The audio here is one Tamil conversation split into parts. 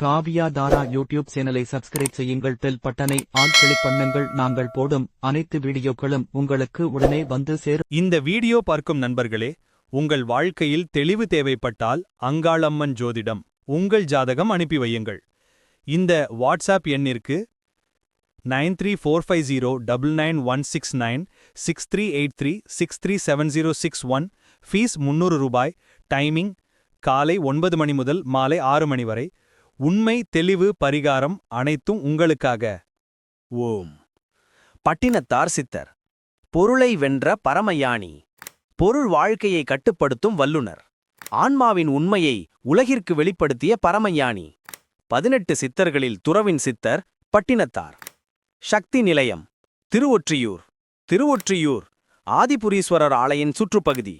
காவியா தாரா யூடியூப் சேனலை சப்ஸ்கிரைப் செய்யுங்கள். பெல் பட்டனை ஆல் கிளிக் பண்ணுங்கள். நாங்கள் போடும் அனைத்து வீடியோக்களும் உங்களுக்கு உடனே வந்து சேரும். இந்த வீடியோ பார்க்கும் நண்பர்களே உங்கள் வாழ்க்கையில் தெளிவு தேவைப்பட்டால் அங்காளம்மன் ஜோதிடம் உங்கள் ஜாதகம் அனுப்பி வையுங்கள். இந்த வாட்ஸ்அப் எண்ணிற்கு nine three four five zero double nine one six nine six three eight three six three seven zero six one. Fees முந்நூறு ரூபாய் டைமிங் காலை ஒன்பது மணி முதல் மாலை ஆறு மணி வரை. உண்மை தெளிவு பரிகாரம் அனைத்தும் உங்களுக்காக. ஓம். பட்டினத்தார் சித்தர். பொருளை வென்ற பரமயானி. பொருள் வாழ்க்கையை கட்டுப்படுத்தும் வல்லுனர் ஆன்மாவின் உண்மையை உலகிற்கு வெளிப்படுத்திய பரமயானி. பதினெட்டு சித்தர்களில் துறவின் சித்தர் பட்டினத்தார். சக்தி நிலையம். திருவொற்றியூர். திருவொற்றியூர் ஆதிபுரீஸ்வரர் ஆலயின் சுற்றுப்பகுதி.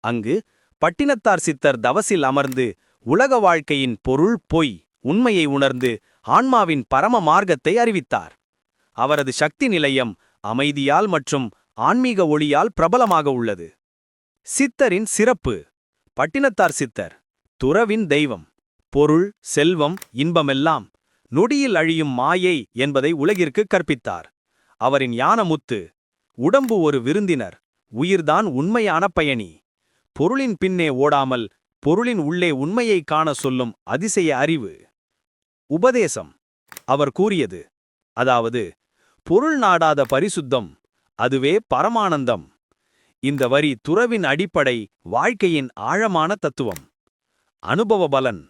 அங்கு பட்டினத்தார் சித்தர் தவசில் அமர்ந்து உலக வாழ்க்கையின் பொருள் பொய். உண்மையை உணர்ந்து ஆன்மாவின் பரம மார்க்கத்தை அறிவித்தார். அவரது சக்தி நிலையம் அமைதியால் மற்றும் ஆன்மீக ஒளியால் பிரபலமாக உள்ளது. சித்தரின் சிறப்பு. பட்டினத்தார் சித்தர். துறவின் தெய்வம். பொருள் செல்வம் இன்பமெல்லாம் நொடியில் அழியும் மாயை என்பதை உலகிற்கு கற்பித்தார். அவரின் யானமுத்து உடம்பு ஒரு விருந்தினர். உயிர்தான் உண்மையான பயணி. பொருளின் பின்னே ஓடாமல் பொருளின் உள்ளே உண்மையை காண சொல்லும் அதிசய அறிவு. உபதேசம். அவர் கூறியது அதாவது பொருள் நாடாத பரிசுத்தம் அதுவே பரமானந்தம். இந்த வரி துறவின் அடிப்படை வாழ்க்கையின் ஆழமான தத்துவம். அனுபவ பலன்.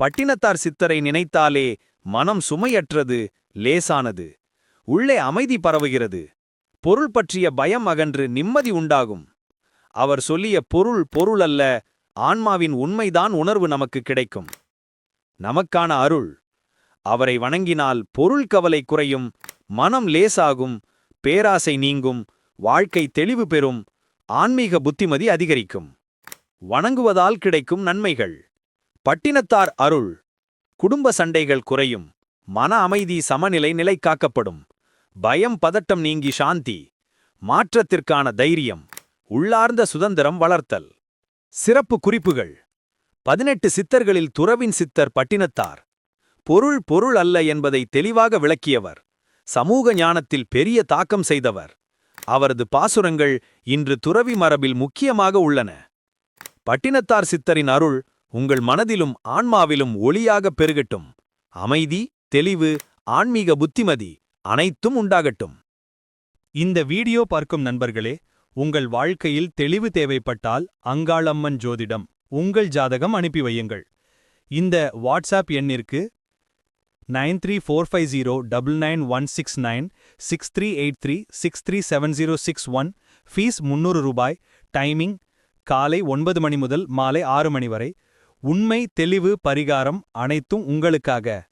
பட்டினத்தார் சித்தரை நினைத்தாலே மனம் சுமையற்றது லேசானது. உள்ளே அமைதி பரவுகிறது. பொருள் பற்றிய பயம் அகன்று நிம்மதி உண்டாகும். அவர் சொல்லிய பொருள் பொருள் அல்ல ஆன்மாவின் உண்மைதான் உணர்வு நமக்கு கிடைக்கும். நமக்கான அருள். அவரை வணங்கினால் பொருள் கவலை குறையும் மனம் லேசாகும் பேராசை நீங்கும் வாழ்க்கை தெளிவு பெறும் ஆன்மீக புத்திமதி அதிகரிக்கும். வணங்குவதால் கிடைக்கும் நன்மைகள். பட்டினத்தார் அருள். குடும்ப சண்டைகள் குறையும் மன அமைதி சமநிலை நிலை காக்கப்படும் பயம் பதட்டம் நீங்கி சாந்தி மாற்றத்திற்கான தைரியம் உள்ளார்ந்த சுதந்திரம் வளர்த்தல். சிறப்பு குறிப்புகள். பதினெட்டு சித்தர்களில் துறவின் சித்தர் பட்டினத்தார். பொருள் பொருள் அல்ல என்பதை தெளிவாக விளக்கியவர். சமூக ஞானத்தில் பெரிய தாக்கம் செய்தவர். அவரது பாசுரங்கள் இன்று துறவி மரபில் முக்கியமாக உள்ளன. பட்டினத்தார் சித்தரின் அருள் உங்கள் மனதிலும் ஆன்மாவிலும் ஒளியாக பெருகட்டும். அமைதி தெளிவு ஆன்மீக புத்திமதி அனைத்தும் உண்டாகட்டும். இந்த வீடியோ பார்க்கும் நண்பர்களே உங்கள் வாழ்க்கையில் தெளிவு தேவைப்பட்டால் அங்காளம்மன் ஜோதிடம் உங்கள் ஜாதகம் அனுப்பி வையுங்கள். இந்த வாட்ஸ்அப் எண்ணிற்கு nine three four five zero double nine one six nine six three eight three six three seven zero six one fees முந்நூறு ரூபாய் டைமிங் காலை ஒன்பது மணி முதல் மாலை ஆறு மணி வரை. உண்மை தெளிவு பரிகாரம் அனைத்தும் உங்களுக்காக.